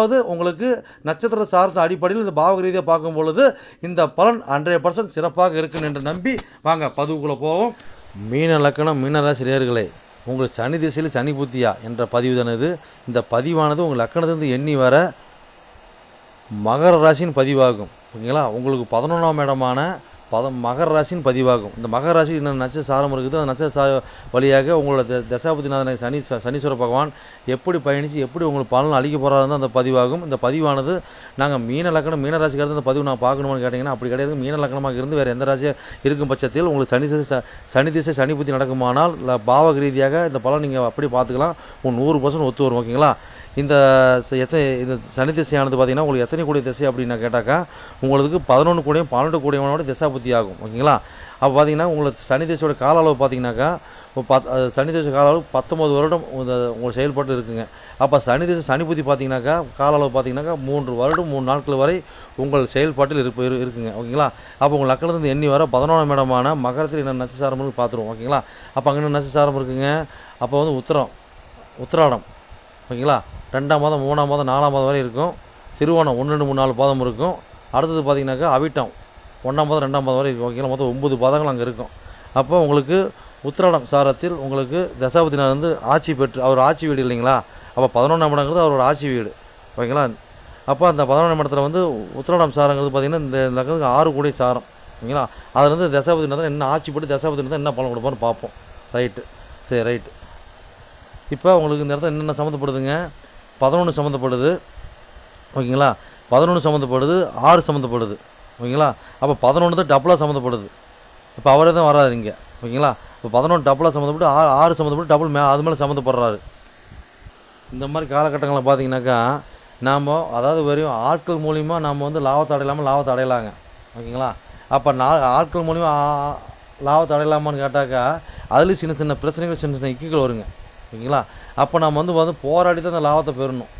அதாவது உங்களுக்கு நட்சத்திர சார்ந்த அடிப்படையில் இந்த பாவக ரீதியாக பார்க்கும் பொழுது இந்த பலன் ஹண்ட்ரட் பர்சன்ட் சிறப்பாக இருக்குன்னு என்று நம்பி வாங்க பதிவுக்குள்ளே போவோம். மீன லக்கணம் மீனராசி நேயர்களே உங்கள் சனி திசையில் சனி புத்தியா என்ற பதிவு தானது இந்த பதிவானது உங்கள் லக்கணத்திலிருந்து எண்ணி வர மகர ராசின்னு பதிவாகும். ஓகேங்களா உங்களுக்கு பதினொன்றாம் இடமான பத மகர ராசின்னு பதிவாகும். இந்த மகர ராசி என்ன நட்ச சாரம் இருக்குது அந்த நட்ச சார வழியாக உங்களோட த தசாபதிநாதனை சனி சனீஸ்வர பகவான் எப்படி பயணித்து எப்படி உங்களுக்கு பலன் அழிக்க போகிறாருன்னு அந்த பதிவாகும். இந்த பதிவானது நாங்கள் மீன லக்கணம் மீன ராசிக்காரது அந்த பதிவு நான் பார்க்கணும்னு கேட்டிங்கன்னா அப்படி கிடையாது. மீன லக்கணமாக இருந்து வேறு எந்த ராசியாக இருக்கும் பட்சத்தில் உங்களுக்கு சனி திசை சனி திசை சனி புத்தி நடக்குமானால் பாவக ரீதியாக இந்த பலன் நீங்கள் அப்படி பார்த்துக்கலாம். உங்கள் நூறு பர்சன்ட் ஒத்து வரும் ஓகேங்களா இந்த ச- எத்தனை இந்த சனி திசையானது பார்த்தீங்கன்னா உங்களுக்கு எத்தனை கோடி திசை அப்படின்னு கேட்டாக்கா உங்களுக்கு பதினொன்று கோடியும் பன்னெண்டு கோடியோட திசாபுத்தி ஆகும் ஓகேங்களா? அப்போ பார்த்தீங்கன்னா உங்களுக்கு சனி திசையோட கால அளவு பார்த்தீங்கன்னாக்கா பத் சனி திசை கால அளவு பத்தொம்பது வருடம் உங்கள் உங்களுக்கு செயல்பட்டு இருக்குங்க. அப்போ சனி திசை சனி புத்தி பார்த்தீங்கன்னாக்கா கால அளவு பார்த்தீங்கன்னாக்கா மூன்று வருடம் மூணு நாட்கள் வரை உங்கள் செயல்பாட்டில் இருப்பு இரு- இருக்குங்க ஓகேங்களா? அப்போ உங்கள் லக்கணத்துலேருந்து எண்ணி வர பதினொன்றாம் இடமான மகரத்தில் என்ன நட்சசாரம்னு பார்த்துருவோம் ஓகேங்களா? அப்போ அங்கே என்ன நட்சசாரம் இருக்குங்க? அப்போ வந்து உத்தரம் உத்திராடம் ஓகேங்களா? ரெண்டாம் மாதம் மூணாம் மாதம் நாலாம் மாதம் வரை இருக்கும். திருவோணம் ஒன்று ரெண்டு மூணு நாலு பாதம் இருக்கும். அடுத்தது பார்த்தீங்கன்னாக்கா அவிட்டம் ஒன்றாம் மாதம் ரெண்டாம் மாதம் வரை இருக்கும். ஓகேங்களா? மொத்தம் ஒன்பது பாதங்கள் அங்கே இருக்கும். அப்போ உங்களுக்கு உத்திராடம் சாரத்தில் உங்களுக்கு தசாபதினார் வந்து ஆட்சி பெற்று அவர் ஆட்சி வீடு இல்லைங்களா? அப்போ பதினொன்றாம் இடங்கிறது அவரோட ஆட்சி வீடு. ஓகேங்களா? அப்போ அந்த பதினொன்றாம் இடத்துல வந்து உத்திராடம் சாரங்கிறது பார்த்திங்கன்னா இந்த லக்கணத்துக்கு ஆறு கோடி சாரம். ஓகேங்களா? அதுலேருந்து வந்து தசாபதிநாதன் என்ன ஆட்சி போட்டு தசாபதிநாதன் என்ன பலன் கொடுப்பான்னு பார்ப்போம் ரைட்டு. சரி ரைட்டு. இப்போ உங்களுக்கு இந்த இடத்துல என்னென்ன சம்மந்தப்படுதுங்க? பதினொன்று சம்மந்தப்படுது ஓகேங்களா? பதினொன்று சம்மந்தப்படுது ஆறு சம்மந்தப்படுது ஓகேங்களா? அப்போ பதினொன்று தான் டபுளாக சம்மந்தப்படுது இப்போ அவரே தான் வராது இங்கே. ஓகேங்களா? இப்போ பதினொன்று டபுளாக சம்மந்தப்பட்டு ஆறு ஆறு சம்மந்தப்பட்டு டபுள் மே அது மேலே சம்மந்தப்படுறாரு இந்த மாதிரி காலகட்டங்களில் பார்த்தீங்கன்னாக்கா நாம் அதாவது வெறும் ஆட்கள் மூலிமா நாம் வந்து லாபத்தை அடையலாமல் லாபத்தை அடையலாங்க. ஓகேங்களா? அப்போ நா ஆட்கள் மூலிமா லாபத்தை அடையலாமான்னு கேட்டாக்கா அதுலேயும் சின்ன சின்ன பிரச்சனைகள் சின்ன சின்ன இக்குகள் வருங்க. ஓகேங்களா? அப்போ நம்ம வந்து வந்து போராடி தான் அந்த லாபத்தை பெறணும்.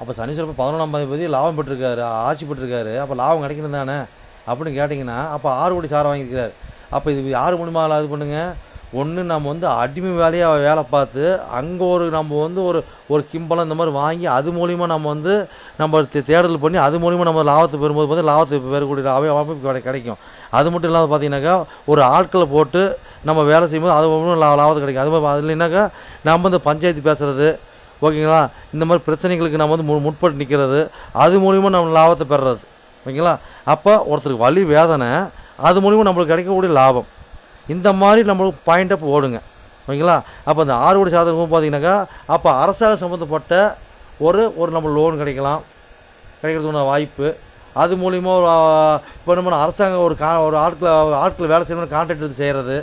அப்போ சனீஸ்வரன் பதினொன்றாம் பதிபதி லாபம் பெற்றிருக்காரு ஆட்சி பெற்றிருக்காரு. அப்போ லாபம் கிடைக்கணும் தானே? அப்படின்னு கேட்டிங்கன்னா அப்போ ஆறு கோடி சாரம் வாங்கியிருக்காரு அப்போ இது யார் மூலிமா இது பண்ணுங்க? ஒன்று நம்ம வந்து அடிமை வேலையாக வேலை பார்த்து அங்கே ஒரு நம்ம வந்து ஒரு ஒரு கிம்பளம் இந்த மாதிரி வாங்கி அது மூலிமா நம்ம வந்து நம்ம தேடல் பண்ணி அது மூலிமா நம்ம லாபத்தை பெறும்போது பார்த்து லாபத்தை பெறக்கூடிய அவை அமைப்பு கிடைக்கும். அது மட்டும் இல்லாமல் பார்த்தீங்கன்னாக்கா ஒரு ஆட்களை போட்டு நம்ம வேலை செய்யும்போது அது ஒன்றும் லா லாபத்தை கிடைக்கும் அது மாதிரி அது இல்லைனாக்கா நம்ம இந்த பஞ்சாயத்து பேசுகிறது ஓகேங்களா? இந்த மாதிரி பிரச்சனைகளுக்கு நம்ம வந்து மு முற்பட்டு நிற்கிறது அது மூலிமா நம்ம லாபத்தை பெறுறது. ஓகேங்களா? அப்போ ஒருத்தருக்கு வழி வேதனை அது மூலிமா நம்மளுக்கு கிடைக்கக்கூடிய லாபம். இந்த மாதிரி நம்மளுக்கு பாயிண்ட் அப் ஓடுங்க. ஓகேங்களா? அப்போ இந்த ஆறு கோடி சாதகம் பார்த்தீங்கன்னாக்கா அப்போ அரசாங்கம் சம்மந்தப்பட்ட ஒரு ஒரு நம்ம லோன் கிடைக்கலாம். கிடைக்கிறதுக்கான வாய்ப்பு. அது மூலிமா ஒரு இப்போ நம்ம அரசாங்கம் ஒரு கா ஒரு ஆட்களை ஆட்களை வேலை செய்யணும்னு கான்ட்ராக்ட் எடுத்து செய்கிறது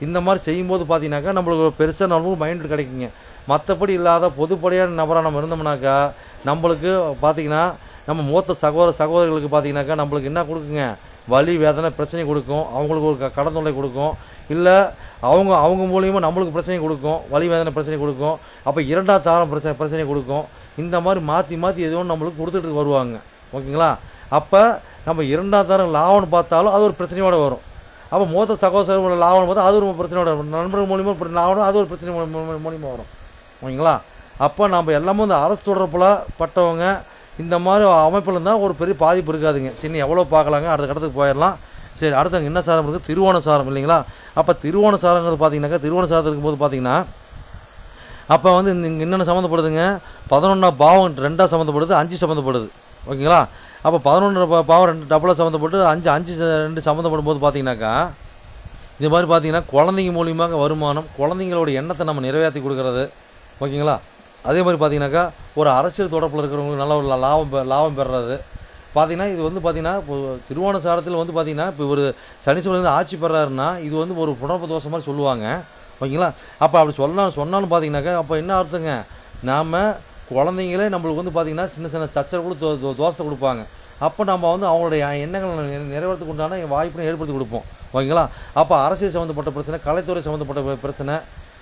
இந்த மாதிரி செய்யும்போது பார்த்தீங்கன்னாக்கா நம்மளுக்கு பெருசாக நம்மளுக்கு மைண்டு கிடைக்குங்க. மற்றபடி இல்லாத பொதுப்படையான நபராக நம்ம இருந்தோம்னாக்கா நம்மளுக்கு பார்த்தீங்கன்னா நம்ம மூத்த சகோதர சகோதரிகளுக்கு பார்த்தீங்கன்னாக்கா நம்மளுக்கு என்ன கொடுக்குங்க? வலி வேதனை பிரச்சனை கொடுக்கும். அவங்களுக்கு ஒரு க- கடன் தொல்லை கொடுக்கும். இல்லை அவங்க அவங்க மூலியமாக நம்மளுக்கு பிரச்சனை கொடுக்கும். வலி வேதனை பிரச்சனை கொடுக்கும். அப்போ இரண்டாவது தாரம் பிரச்சனை பிரச்சனை கொடுக்கும். இந்த மாதிரி மாற்றி மாற்றி எதுவும் ஒன்று நம்மளுக்கு கொடுத்துட்டு வருவாங்க. ஓகேங்களா? அப்போ நம்ம இரண்டாவது தாரம் லாபம்னு பார்த்தாலும் அது ஒரு பிரச்சனையோடு வரும். அப்போ மூத்த சகோதரர்களோட லாபம்னு போது அது ஒரு பிரச்சனையோட வரும். நண்பர்கள் மூலியமாக ஒரு அது ஒரு பிரச்சனை மூலி- மூலியமாக வரும். ஓகேங்களா? அப்போ நம்ம எல்லாமே இந்த அரசு தொடர்பில் பட்டவங்க இந்த மாதிரி அமைப்பில் இருந்தால் ஒரு பெரிய பாதிப்பு இருக்காதுங்க. சரி எவ்வளோ பார்க்கலாங்க? அடுத்த கடத்துக்கு போயிடலாம். சரி அடுத்தவங்க என்ன சாரம் இருக்குது திருவோண சாரம் இல்லைங்களா? அப்போ திருவோண சாரங்கிறது பார்த்தீங்கன்னாக்கா திருவோண சாரத்தில் இருக்கும்போது பார்த்தீங்கன்னா அப்போ வந்து இந்த இங்கே என்னென்ன சம்மந்தப்படுதுங்க? பதினொன்றா பாவம் ரெண்டாக சம்மந்தப்படுது அஞ்சு சம்மந்தப்படுது. ஓகேங்களா? அப்போ பதினொன்று பாவம் ரெண்டு டபுளாக சம்மந்தப்பட்டு அஞ்சு அஞ்சு ரெண்டு சம்மந்தப்படும் போது பார்த்தீங்கன்னாக்கா இது மாதிரி பார்த்தீங்கன்னா குழந்தைங்க மூலியமாக வருமானம் குழந்தைங்களோட எண்ணத்தை நம்ம நிறைவேற்றி கொடுக்கறது. ஓகேங்களா? அதே மாதிரி பார்த்தீங்கன்னாக்கா ஒரு அரசியல் தொடர்பில் இருக்கிறவங்களுக்கு நல்ல ஒரு லாபம் பெ- லாபம் பெறுறது. பார்த்தீங்கன்னா இது வந்து பார்த்தீங்கன்னா இப்போ திருவோண சாரத்தில் வந்து பார்த்தீங்கன்னா இப்போ ஒரு சனீஸ்வரன் வந்து ஆட்சி பெறாருன்னா இது வந்து ஒரு புணர்ப்பு தோஷம் மாதிரி சொல்லுவாங்க. ஓகேங்களா? அப்போ அப்படி சொன்னா சொன்னாலும் பார்த்தீங்கன்னாக்கா அப்போ என்ன அர்த்தங்க? நாம் குழந்தைங்களே நம்மளுக்கு வந்து பார்த்திங்கன்னா சின்ன சின்ன சச்சரவு கூட தோ- தோசை கொடுப்பாங்க. அப்போ நம்ம வந்து அவங்களுடைய எண்ணங்களை நிறை- நிறைவேறத்துக்கு உண்டான வாய்ப்பினை ஏற்படுத்தி கொடுப்போம். ஓகேங்களா? அப்போ அரசியல் சம்மந்தப்பட்ட பிரச்சனை கலைத்துறை சம்மந்தப்பட்ட பிரச்சனை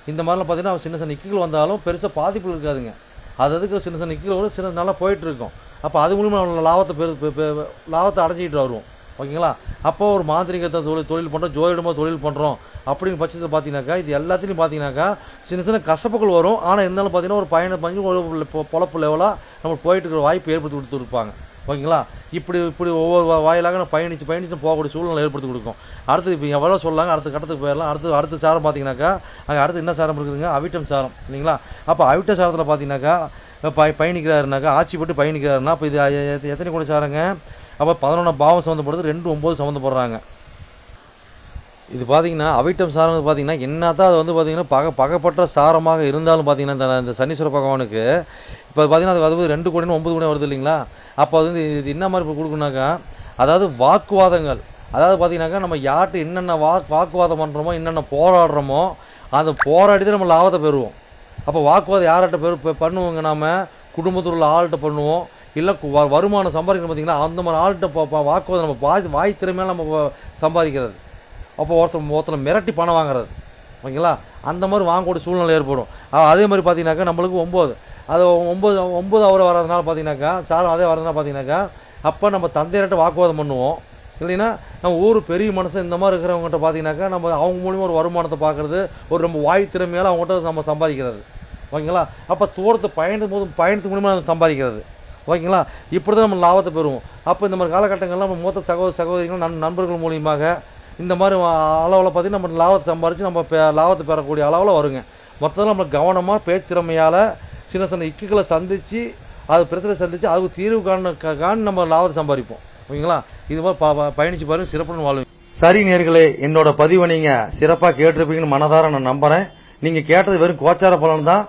இந்த மாதிரிலாம் பார்த்தீங்கன்னா சின்ன சின்ன இக்குகள் வந்தாலும் பெருசாக பாதிப்பு இருக்காதுங்க. அது அதுக்கு சின்ன சின்ன இக்குகள் சின்ன நல்லா போயிட்டுருக்கோம் அப்போ அது மூலிமா நம்ம லாபத்தை பெரு லாபத்தை அடைஞ்சிக்கிட்டு வருவோம். ஓகேங்களா? அப்போ ஒரு மாந்திரிகத்தை தொழில் தொழில் பண்ணுறோம் ஜோதிடமாக தொழில் பண்ணுறோம் அப்படின்னு பட்சத்தில் பார்த்தீங்கன்னாக்கா இது எல்லாத்துலேயும் பார்த்தீங்கன்னாக்கா சின்ன சின்ன கசப்புகள் வரும். ஆனால் இருந்தாலும் பார்த்தீங்கன்னா ஒரு பயணம் பண்ணி ஒரு பொழப்பு லெவலாக நம்ம போயிட்டு இருக்கிற வாய்ப்பு ஏற்படுத்தி கொடுத்துருப்பாங்க ஓகேங்களா? இப்படி இப்படி ஒவ்வொரு வாயிலாக நம்ம பயணித்து பயணித்து போகக்கூடிய சூழ்நிலை ஏற்படுத்தி கொடுக்கும். அடுத்து இப்போ எவ்வளோ சொல்லாங்க அடுத்த கட்டத்துக்கு போயிடலாம். அடுத்து அடுத்த சாரம் பார்த்தீங்கன்னாக்கா அங்கே அடுத்து என்ன சாரம் இருக்குதுங்க? அவிட்டம் சாரம் இல்லைங்களா? அப்போ அவிட்ட சாரத்தில் பார்த்தீங்கன்னாக்கா பய பயணிக்கிறாருனாக்கா ஆட்சி பட்டு பயணிக்கிறாருன்னா அப்போ இது எத்தனை கோடி சாரங்க? அப்போ பதினொன்றாம் பாவம் சம்மந்தப்படுது ரெண்டு ஒம்பது சம்மந்தப்படுறாங்க. இது பார்த்தீங்கன்னா அவிட்டம் சாரம் பார்த்தீங்கன்னா என்ன தான் அது வந்து பார்த்தீங்கன்னா பக பகப்பற்ற சாரமாக இருந்தாலும் பார்த்தீங்கன்னா இந்த இந்த சனீஸ்வர பகவானுக்கு இப்போ பார்த்தீங்கன்னா அது அது ரெண்டு கோடின்னு ஒம்பது கோடி வருது இல்லைங்களா? அப்போ அது வந்து இது என்ன மாதிரி இப்போ கொடுக்குனாக்கா அதாவது வாக்குவாதங்கள் அதாவது பார்த்தீங்கன்னாக்கா நம்ம யார்கிட்ட என்னென்ன வா வாக்குவாதம் பண்ணுறோமோ என்னென்ன போராடுறோமோ அந்த போராடி தான் நம்ம லாபத்தை பெறுவோம். அப்போ வாக்குவாதம் யார்கிட்ட பெரு பண்ணுவோங்க நாம்? குடும்பத்தில் உள்ள ஆள்கிட்ட பண்ணுவோம். இல்லை வருமானம் சம்பாதிக்கணும் பார்த்தீங்கன்னா அந்த மாதிரி ஆள்கிட்ட வாக்குவாதம் நம்ம வாய் வாய் திறமையாக நம்ம சம்பாதிக்கிறது. அப்போ ஒருத்தர் ஒருத்தனை மிரட்டி பணம் வாங்குறது. ஓகேங்களா? அந்த மாதிரி வாங்கக்கூடிய சூழ்நிலை ஏற்படும். அதே மாதிரி பார்த்தீங்கன்னாக்கா நம்மளுக்கு ஒம்பது. அது ஒம்பது ஒம்பது அவர் வர்றதுனால பார்த்தீங்கன்னாக்கா சாரம் அதே வர்றதுனால பார்த்தீங்கன்னாக்கா அப்போ நம்ம தந்தையர்கிட்ட வாக்குவாதம் பண்ணுவோம். இல்லைன்னா நம்ம ஊர் பெரிய மனுஷன் இந்த மாதிரி இருக்கிறவங்ககிட்ட பார்த்தீங்கன்னாக்கா நம்ம அவங்க மூலியமாக ஒரு வருமானத்தை பார்க்குறது ஒரு நம்ம வாய் திறமையால் அவங்ககிட்ட நம்ம சம்பாதிக்கிறது. ஓகேங்களா? அப்போ தூரத்தை பயணத்து போது பயணத்து மூலியமாக நம்ம சம்பாதிக்கிறது. ஓகேங்களா? இப்படி தான் நம்ம லாபத்தை பெறுவோம். அப்போ இந்த மாதிரி காலகட்டங்கள்லாம் நம்ம மூத்த சகோதர சகோதரிகள் நண் நண்பர்கள் மூலியமாக இந்த மாதிரி அளவில் பார்த்தீங்கன்னா நம்ம லாபத்தை சம்பாரித்து நம்ம பெ- லாபத்தை பெறக்கூடிய அளவில் வருங்க. மொத்தத்தில் நம்ம கவனமாக பேச்சிறமையால் சின்ன சின்ன இக்குகளை சந்தித்து அது பிரச்சனை சந்தித்து அதுக்கு தீர்வு காண காண் நம்ம லாபத்தை சம்பாதிப்போம். ஓகேங்களா? இது மாதிரி ப- பயணிச்சு பாருங்க சிறப்புன்னு வாழ்வீங்க சரி நேர்களே என்னோட பதிவை நீங்கள் சிறப்பாக கேட்டிருப்பீங்கன்னு மனதார நான் நம்புகிறேன் நீங்கள் கேட்டது வெறும் கோச்சார பலன் தான்.